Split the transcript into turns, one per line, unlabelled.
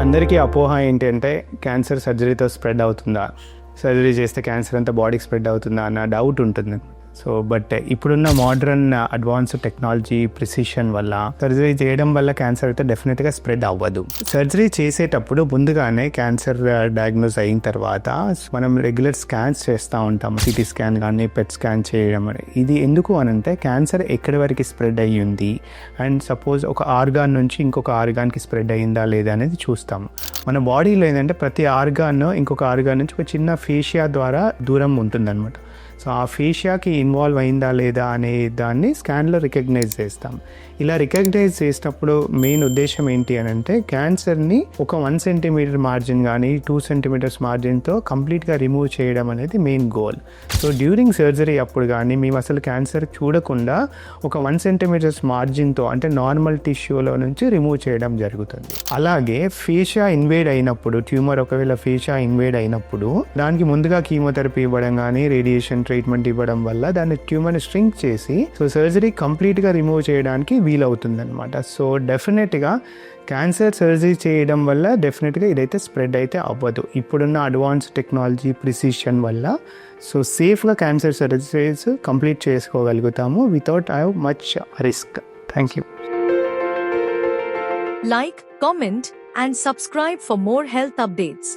అందరికీ అపోహ ఏంటంటే క్యాన్సర్ సర్జరీతో స్ప్రెడ్ అవుతుందా? సర్జరీ చేస్తే క్యాన్సర్ అంతా బాడీకి స్ప్రెడ్ అవుతుందా అన్న డౌట్ ఉంటుంది. సో బట్ uh, ఇప్పుడున్న మోడర్న్ అడ్వాన్స్ టెక్నాలజీ ప్రిసిషన్ వల్ల సర్జరీ చేయడం వల్ల క్యాన్సర్ అయితే డెఫినెట్గా స్ప్రెడ్ అవ్వదు. సర్జరీ చేసేటప్పుడు ముందుగానే క్యాన్సర్ డయాగ్నోస్ uh, అయిన తర్వాత మనం రెగ్యులర్ స్కాన్స్ చేస్తూ ఉంటాం. సిటీ స్కాన్ కానీ పెట్ స్కాన్ చేయడం ఇది ఎందుకు అనంటే క్యాన్సర్ ఎక్కడి వరకు స్ప్రెడ్ అయ్యింది అండ్ సపోజ్ ఒక ఆర్గాన్ నుంచి ఇంకొక ఆర్గాన్కి స్ప్రెడ్ అయ్యిందా లేదా అనేది చూస్తాం. మన బాడీలో ఏంటంటే ప్రతి ఆర్గాన్ ఇంకొక ఆర్గాన్ నుంచి ఒక చిన్న ఫేషియా ద్వారా దూరం ఉంటుందన్నమాట. సో ఆ ఫేషియాకి ఇన్వాల్వ్ అయిందా లేదా అనే దాన్ని స్కాన్లో రికగ్నైజ్ చేస్తాం. ఇలా రికగ్నైజ్ చేసినప్పుడు మెయిన్ ఉద్దేశం ఏంటి అని అంటే క్యాన్సర్ని ఒక వన్ సెంటీమీటర్ మార్జిన్ కానీ టూ సెంటీమీటర్స్ మార్జిన్తో కంప్లీట్గా రిమూవ్ చేయడం అనేది main goal. So during surgery అప్పుడు కానీ మేము అసలు క్యాన్సర్ చూడకుండా ఒక వన్ సెంటీమీటర్స్ మార్జిన్తో అంటే నార్మల్ టిష్యూలో నుంచి రిమూవ్ చేయడం జరుగుతుంది. అలాగే ఫేషియా ఇన్వేడ్ అయినప్పుడు ట్యూమర్ ఒకవేళ ఫేషియా ఇన్వేడ్ అయినప్పుడు దానికి ముందుగా కీమోథెరపీ ఇవ్వడం కానీ రేడియేషన్ ట్రీట్మెంట్ ఇవ్వడం వల్ల దాన్ని ట్యూమర్ని స్ట్రింక్ చేసి సో సర్జరీ కంప్లీట్గా రిమూవ్ చేయడానికి వీలవుతుంది అనమాట సో డెఫినెట్గా క్యాన్సర్ సర్జరీ చేయడం వల్ల డెఫినెట్గా ఇదైతే స్ప్రెడ్ అయితే అవ్వదు. ఇప్పుడున్న అడ్వాన్స్ టెక్నాలజీ ప్రిసిషన్ వల్ల సో సేఫ్గా cancer surgeries complete చేసుకోగలుగుతాము without have much risk thank you
like comment and subscribe for more health updates